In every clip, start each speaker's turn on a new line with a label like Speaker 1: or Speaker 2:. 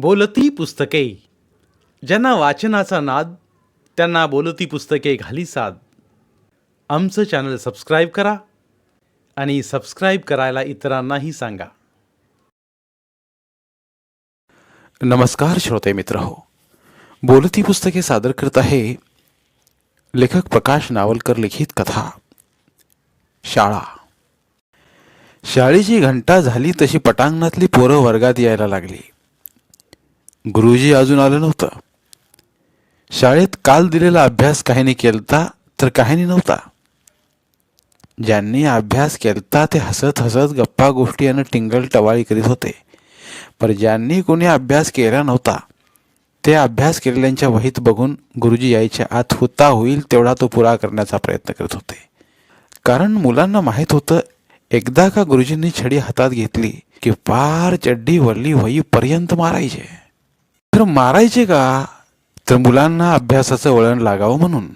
Speaker 1: बोलती पुस्तके. ज्यांना वाचनाचा नाद त्यांना बोलती पुस्तके घाली साद. आमचं चॅनल सबस्क्राईब करा आणि सबस्क्राईब करायला इतरांनाही सांगा. नमस्कार श्रोते मित्र हो. बोलती पुस्तके सादर करत आहे लेखक प्रकाश नावलकर लिखित कथा. शाळा. शाळेची घंटा झाली तशी पटांगणातली पोरं वर्गात यायला लागली. गुरुजी अजून आलं नव्हतं. शाळेत काल दिलेला अभ्यास काहींनी केलता तर काहींनी नव्हता. ज्यांनी अभ्यास केलता ते हसत हसत गप्पा गोष्टी आणि टिंगल टवाळी करीत होते. पर ज्यांनी कोणी अभ्यास केला नव्हता ते अभ्यास केलेल्यांच्या वहीत बघून गुरुजी यायच्या आत होता होईल तेवढा तो पुरा करण्याचा प्रयत्न करत होते. कारण मुलांना माहीत होतं एकदा का गुरुजींनी छडी हातात घेतली की पार चड्डी वल्ली होईपर्यंत मारायचे. तर मारायचे का? तर मुलांना अभ्यासाचं वळण लागावं म्हणून.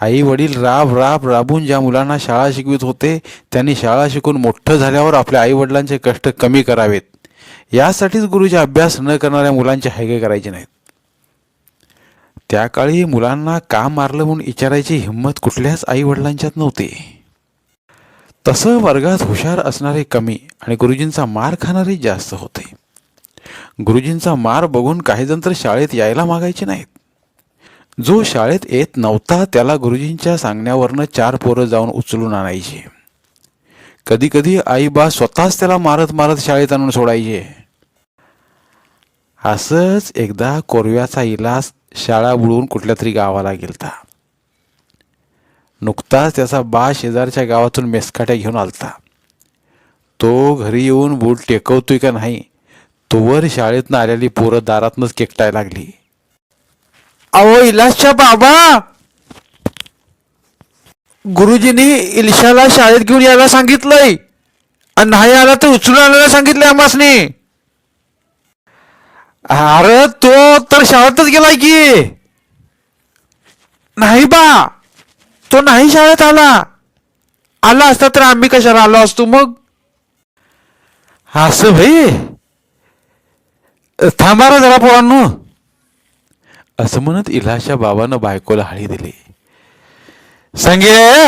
Speaker 1: आई वडील राब राब राबून ज्या मुलांना शाळा शिकवित होते त्यांनी शाळा शिकून मोठं झाल्यावर आपल्या आईवडिलांचे कष्ट कमी करावेत. यासाठीच गुरुजी अभ्यास न करणाऱ्या मुलांचे हायगे करायचे नाहीत. त्या काळी मुलांना का मारलं म्हणून विचारायची हिंमत कुठल्याच आई वडिलांच्यात नव्हती. तसं वर्गात हुशार असणारे कमी आणि गुरुजींचा मार खाणारे जास्त होते. गुरुजींचा मार बघून काही जण तर शाळेत यायला मागायचे नाहीत. जो शाळेत येत नव्हता त्याला गुरुजींच्या सांगण्यावरनं चार पोरं जाऊन उचलून आणायची. कधी कधी आईबा स्वतःच त्याला मारत मारत शाळेत आणून सोडायचे. असंच एकदा कोरव्याचा इलास शाळा बुडवून कुठल्या तरी गावाला गेलता. नुकताच त्याचा बा शेजारच्या गावातून मेसकाट्या घेऊन आलता. तो घरी येऊन बूट टेकवतोय का नाही तोवर शाळेतनं आलेली पोरं दारातनच केकटायला लागली.
Speaker 2: अहो इलासच्या बाबा! गुरुजींनी इलिशाला शाळेत घेऊन यायला सांगितलंय. आणि नाही आला तर उचलून आणायला सांगितलंय आम्हासनी. अरे तो तर शाळेतच गेलाय की. नाही बा तो नाही शाळेत आला. आला असता तर आम्ही कशाला आलो असतो मग? असं भाई थांबा रे जरा पोरांनो.
Speaker 1: असं म्हणत इलाशा बाबानं बायकोला हळी दिली.
Speaker 2: संगे!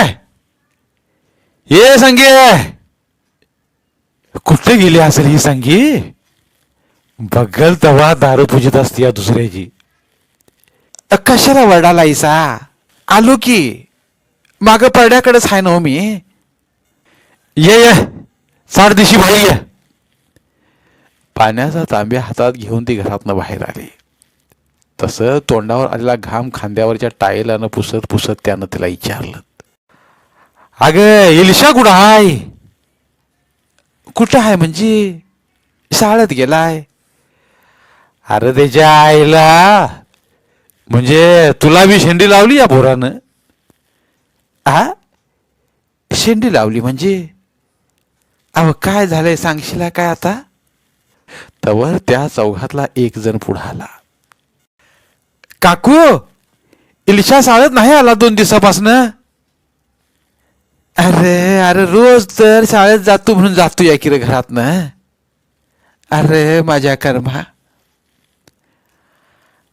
Speaker 2: ये संगे!
Speaker 1: कुठे गेली असेल ही संगी? बगल तवा दारू पूजित असते या दुसऱ्याची.
Speaker 2: कशाला वडाला इसा? आलो की. माग पडड्याकडेच आहे ना हो मी.
Speaker 1: ये ये. साठ दिवशी भाई ये. पाण्याचा तांब्या हातात घेऊन ती घरातनं बाहेर आली. तसं तोंडावर आलेला घाम खांद्यावरच्या टायलानं पुसत पुसत त्यानं तिला विचारलं.
Speaker 2: अग इलिशा कुठं आहे? कुठं आहे म्हणजे? शाळेत गेलाय.
Speaker 1: अरे त्याच्या आईला म्हणजे तुला बी शेंडी लावली या पोरानं?
Speaker 2: आ? शेंडी लावली म्हणजे? अहो काय झालंय सांगशीला काय आता?
Speaker 1: तवर त्या चौघातला एक जण पुढं आला.
Speaker 2: काकू इलिशा शाळेत नाही आला दोन दिवसापासून? अरे अरे रोज तर शाळेत जातो म्हणून जातो या किरे रे घरातनं. अरे माझ्या कर्मा.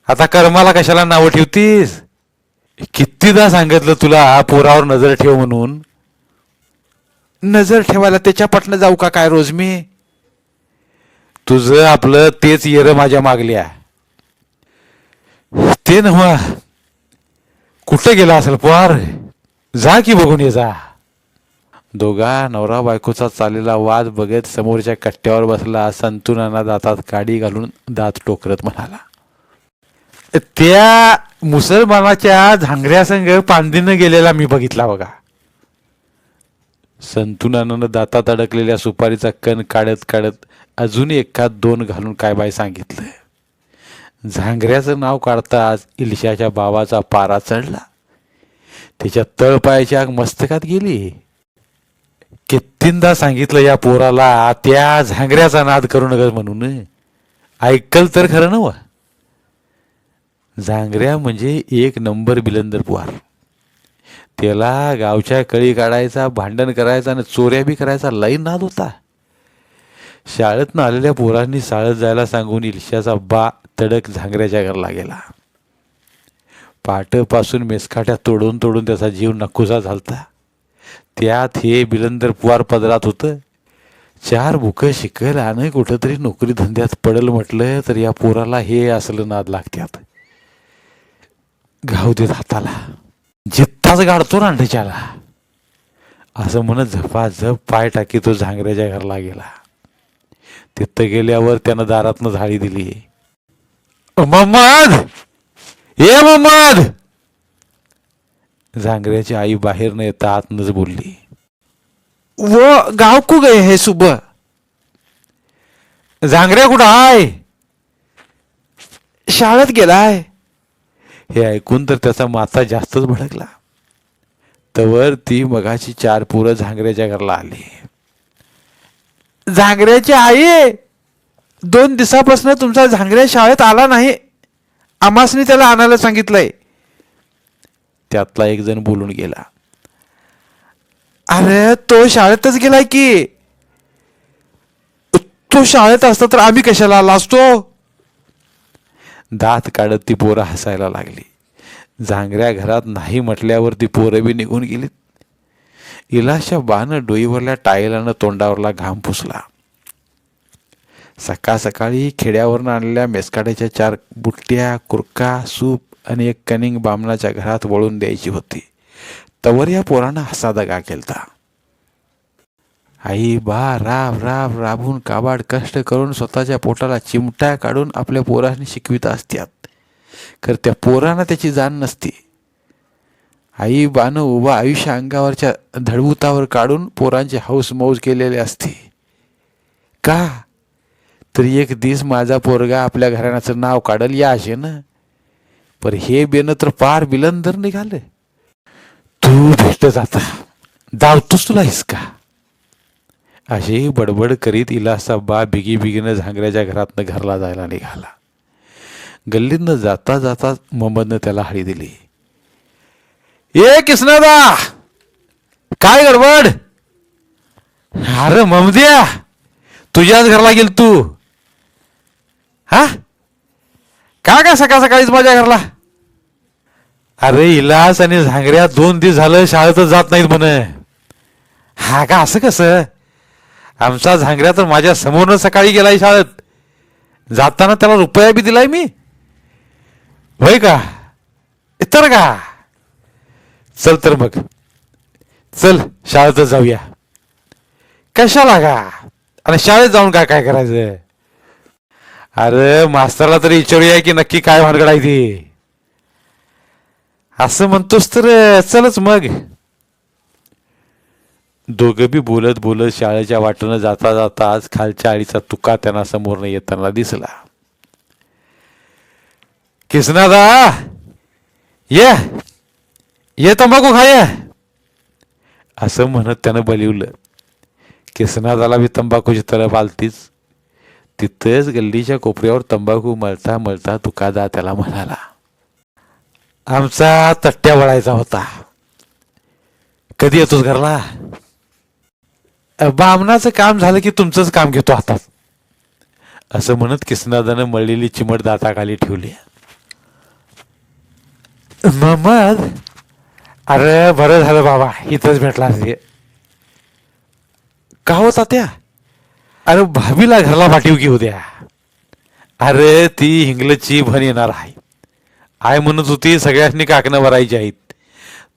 Speaker 1: आता कर्माला कशाला नावं ठेवतीस? कितीदा सांगितलं तुला पोरावर नजर ठेव म्हणून.
Speaker 2: नजर ठेवायला त्याच्या पटनं जाऊ का काय रोज मी?
Speaker 1: तुझं आपलं तेच येरं माझ्या मागल्या ते नव्ह कुठं गेला असेल पोहार? जा की बघून ये जा. दोघा नवरा बायकोचा चाललेला वाद बघत समोरच्या कट्ट्यावर बसला. संतुनाना दातात काडी घालून दात टोकरत म्हणाला त्या मुसलमानाच्या झांगऱ्यासंग पांदीनं गेलेला मी बघितला बघा. संतुनानं दातात अडकलेल्या सुपारीचा कण काढत काढत अजून एखाद दोन घालून काय बाय सांगितलं झांगऱ्याचं नाव काढताच इलशाच्या बाबाचा पारा चढला. त्याच्या तळपायाची आग मस्तकात गेली. कितींदा सांगितलं या पोराला त्या झांगऱ्याचा नाद करू नका म्हणून. ऐकल तर खरं नव झांगऱ्या म्हणजे एक नंबर बिलंदर पुहार त्याला गावच्या कळी काढायचा भांडण करायचा आणि चोऱ्या बी करायचा लई नाद होता. शाळेतनं आलेल्या पोरांनी शाळेत जायला सांगून इल्शाचा बा तडक झांगऱ्याच्या घरला गेला. पाटपासून मेसकाट्या तोडून तोडून त्याचा जीव नकोसा झालता. त्यात हे बिलंदर पुवार पदरात होतं. चार बुकं शिकल आणि कुठंतरी नोकरी धंद्यात पडल म्हटलं तर या पोराला हे असलं नाद लागत्यात. घाव देत हाताला. जित्ताच गाडतो रांडच्याला असं म्हणत झपाझप पाय टाकी तो झांगऱ्याच्या घरला गेला. तिथं गेल्यावर त्यानं दारातनं झाडी दिली. मोहम्मद! ये मोहम्मद! झांगऱ्याची आई बाहेर न येता आतनच बोलली.
Speaker 2: वो गाव को गए है सुबह?
Speaker 1: झांगऱ्या कुठं आहे
Speaker 2: शाळेत गेलाय
Speaker 1: हे ऐकून तर त्याचा माथा जास्तच भडकला. तवर ती मगाची चार पोरं झांगऱ्याच्या घरला आली.
Speaker 2: झांगऱ्याची आई दोन दिवसापासून तुमचा झांगऱ्या शाळेत आला नाही. आमासनी त्याला आणायला सांगितलंय.
Speaker 1: त्यातला एक जण बोलून गेला.
Speaker 2: अरे तो शाळेतच गेलाय की. तो शाळेत असता तर आम्ही कशाला आला असतो?
Speaker 1: दात काढत ती पोरं हसायला लागली. झांगऱ्या घरात नाही म्हटल्यावर ती पोरं बी निघून गेलीत. इलाशा बानं डोईवरल्या टायलानं तोंडावरला घाम पुसला. सकाळ सकाळी खेड्यावरनं आणलेल्या मेसकाड्याच्या चार बुट्ट्या कुरका सूप आणि एक कनिंग बामणाच्या घरात वळून द्यायची होती. तवर या पोरानं हसादगा केलता. आई बा राब राब राबून काबाड कष्ट करून स्वतःच्या पोटाला चिमटा काढून आपल्या पोरांनी शिकवित असत्यात. तर त्या पोरांना त्याची जाण नसते. आई बानं उभं आयुष्य अंगावरच्या धडबुतावर काढून पोरांची हौस मौज केलेली असते. का? तर एक दिस माझा पोरगा आपल्या घराण्याचं नाव काढल या आशेनं. पर हे बेनं तर पार बिलंदर निघालं. तू भेट जाता. धावतोस तुला हिसका. अशी बडबड करीत इलासा बा बिगी बिगीनं झांगऱ्याच्या घरातनं घरला जायला निघाला. गल्लीतनं जाता जाता मोहम्मदनं त्याला हळी दिली.
Speaker 2: ए किसनादा! काय गडबड?
Speaker 1: अरे ममद्या! तुझ्याच घरला गेल तू.
Speaker 2: हा? का काय सकाळ सकाळीच माझ्या घरला?
Speaker 1: अरे इलास आणि झांगऱ्या दोन दिवस झालं शाळेतच जात नाहीत म्हण.
Speaker 2: हा का असं कसं?
Speaker 1: आमचा झांगऱ्या तर माझ्या समोरनं सकाळी गेलाय शाळेत. जाताना त्याला रुपया बी दिलाय मी. होय का?
Speaker 2: तर का?
Speaker 1: चल तर मग. चल शाळेत जाऊया.
Speaker 2: कशाला का
Speaker 1: आणि शाळेत जाऊन काय काय करायचं? अरे मास्तरला तरी विचारूया की नक्की काय भानगड आहे ती. असं म्हणतोस तर चलच मग. दोघं बी बोलत बोलत शाळेच्या वाटेनं जाता जाता आज खालच्या आळीचा तुका त्यांना समोरनं येताना दिसला. किसनादा ये. ये तंबाखू खाय. असं म्हणत त्यानं बलिवलं. किसनादाला बी तंबाखूची तलब आलतीच. तिथंच गल्लीच्या कोपऱ्यावर तंबाखू मळता मळता तुकादा त्याला म्हणाला आमचा तट्ट्या वळायचा होता. कधी येतोस घरला? बामणाचं काम झालं की तुमचंच काम घेतो हातात. असं म्हणत किसनादानं मळलेली चिमट दाताखाली ठेवली. मग अरे बरं झालं बाबा इथंच भेटला रे का होता त्या अरे भाभीला घरला पाठीव की उद्या अरे ती हिंगलची भन येणार आहे. आय म्हणत होती सगळ्यांनी काकणं भरायची आहेत.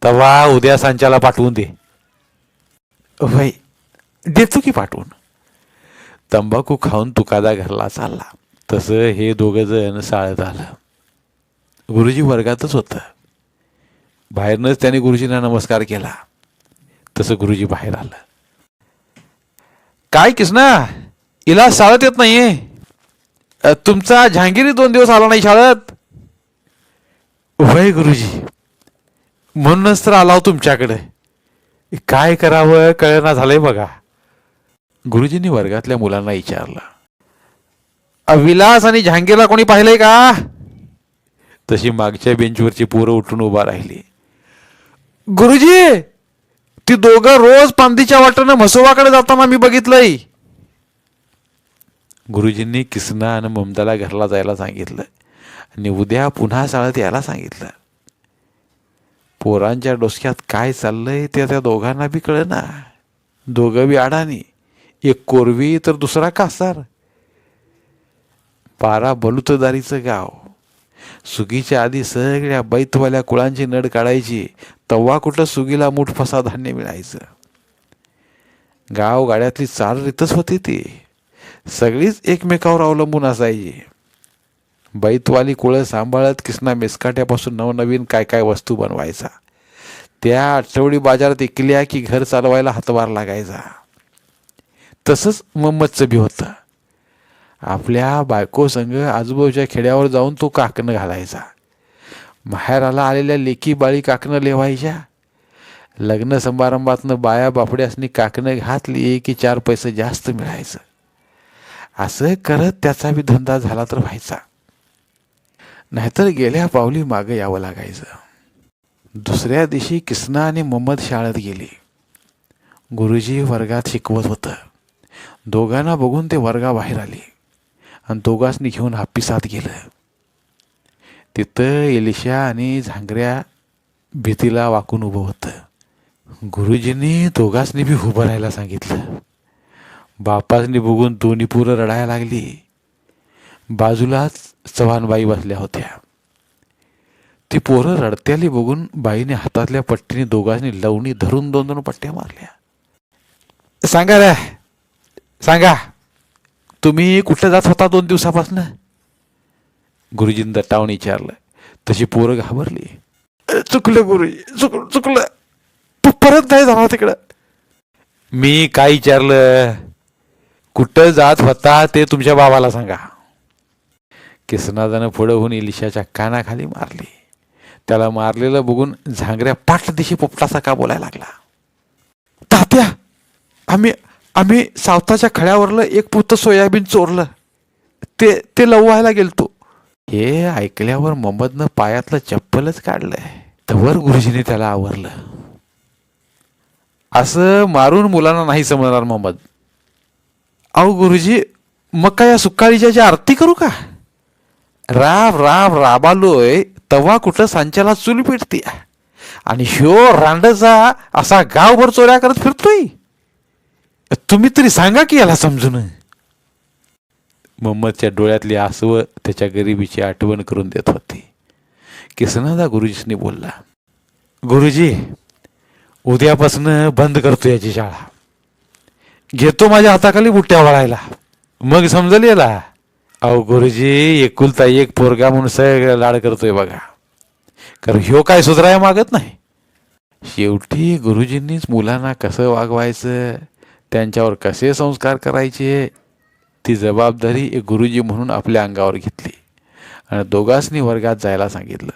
Speaker 1: तवा उद्या सांच्याला पाठवून दे. वय देतो की पाठवून? तंबाखू खाऊन तुकादा घरला चालला. तसं हे दोघं जण साळत आलं. गुरुजी वर्गातच होतं. बाहेरनंच त्याने गुरुजींना नमस्कार केला. तसं गुरुजी बाहेर आलं.
Speaker 2: काय किसना इलाज शाळेत येत नाहीये? तुमचा जहांगीरी दोन दिवस आला नाही शाळेत?
Speaker 1: वय गुरुजी म्हणूनच तर आलाव हो तुमच्याकडे. काय करावं कळना झालंय बघा. गुरुजींनी वर्गातल्या मुलांना विचारलं.
Speaker 2: विलास आणि जहांगीरला कोणी पाहिलंय का?
Speaker 1: तशी मागच्या बेंचवरची पोरं उठून उभा राहिली.
Speaker 2: गुरुजी ती दोघं रोज पांदीच्या वाटेनं म्हसोबाकडे जाताना मी बघितलंय.
Speaker 1: गुरुजींनी किसना आणि ममताला घरला जायला सांगितलं. आणि उद्या पुन्हा शाळेत यायला सांगितलं. पोरांच्या डोसक्यात काय चाललंय ते त्या दोघांना बी कळना. दोघं बी आडानी एक कोरवी तर दुसरा कासार. पारा बलुतदारीचं गाव. सुगीच्या आधी सगळ्या बैतवाल्या कुळांची नड काढायची. तव्हा कुठं सुगीला मूठ फसा धान्य मिळायचं. गाव गाड्यातली चाल रीतच होती ती. सगळीच एकमेकावर अवलंबून असायची. बैतवाली कुळं सांभाळत किसना मेसकाट्यापासून नवनवीन काय काय वस्तू बनवायचा. त्या आठवडी बाजारात इकल्या की घर चालवायला हातभार लागायचा. तसंच मम्मदचं बी होतं. आपल्या बायको संग आजूबाजूच्या खेड्यावर जाऊन तो काकणं घालायचा. माहेराला आलेल्या लेकी बाळी काकणं लेवायच्या. लग्न समारंभातनं बाया बापड्यासनी काकणं घातली की चार पैसे जास्त मिळायचं. असं करत त्याचा बी धंदा झाला तर व्हायचा. नाहीतर गेल्या पावली मागं यावं लागायचं. दुसऱ्या दिवशी किसना आणि मोहम्मद शाळेत गेली. गुरुजी वर्गात शिकवत होतं. दोघांना बघून ते वर्गाबाहेर आले. आणि दोघांसनी घेऊन हापिसात गेलं. तिथं एलिशा आणि झांगऱ्या भीतीला वाकून उभं होतं. गुरुजींनी दोघांसनी बी उभं राहायला सांगितलं. बापासनी बघून दोन्ही पोरं रडायला लागली. बाजूलाच चव्हाणबाई बसल्या होत्या. ती पोरं रडत्याली बघून बाईने हातातल्या पट्टीने दोघांनी लवणी धरून दोन दोन पट्ट्या मारल्या. सांगा रे सांगा तुम्ही कुठं जात होता दोन दिवसापासून? गुरुजींनी दटावून विचारलं तशी पोरं घाबरली. चुकलं गुरुजी चुक चुकलं. प- परत नाही जाणार तिकडं. मी काय विचारलं? कुठं जात होता ते तुमच्या बाबाला सांगा. किसनादानं पुढं होऊन इलिशाच्या कानाखाली मारली. त्याला मारलेलं बघून झांगऱ्या पाठ दिशी पोपटाचा का बोलायला लागला. तात्या आम्ही आम्ही सावताच्या खळ्यावरलं एक पुत सोयाबीन चोरलं. ते ते लववायला गेलतो. हे ऐकल्यावर मोहम्मदनं पायातलं चप्पलच काढलंय. तवर गुरुजीने त्याला आवरलं. असं मारून मुलांना नाही समजणार मोहम्मद अहो गुरुजी मग काय या सुकाळीच्या आरती करू का? राब राब राबालोय तवा कुठं सांच्याला चूल पेटती आणि ह्यो रांडचा असा गावभर चोऱ्या करत फिरतोय? तुम्ही तरी सांगा की याला समजून. मोहम्मदच्या डोळ्यातली आसव त्याच्या गरिबीची आठवण करून देत होती. किसनादा गुरुजीसनी बोलला गुरुजी उद्यापासून बंद करतो याची शाळा. घेतो माझ्या हाताखाली बुट्ट्या वळायला. मग समजल याला अहो गुरुजी एकुलता एक पोरगा म्हणून सगळं लाड करतोय बघा. कारण ह्यो काय सुधराय मागत नाही. शेवटी गुरुजींनीच मुलांना कसं वागवायचं त्यांच्यावर कसे संस्कार करायचे ती जबाबदारी एक गुरुजी म्हणून आपल्या अंगावर घेतली. आणि दोघांसनी वर्गात जायला सांगितलं.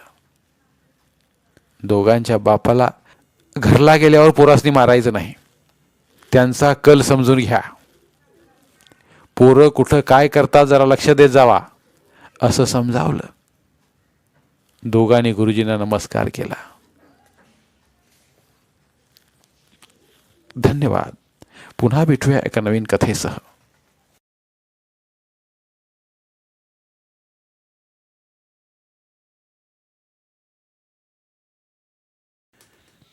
Speaker 1: दोघांच्या बापाला घरला गेल्यावर पोरासनी मारायचं नाही. त्यांचा कल समजून घ्या. पोरं कुठं काय करता जरा लक्ष देत जावा असं समजावलं. दोघांनी गुरुजींना नमस्कार केला. धन्यवाद. पुन्हा भेटूया एका नवीन कथेसह.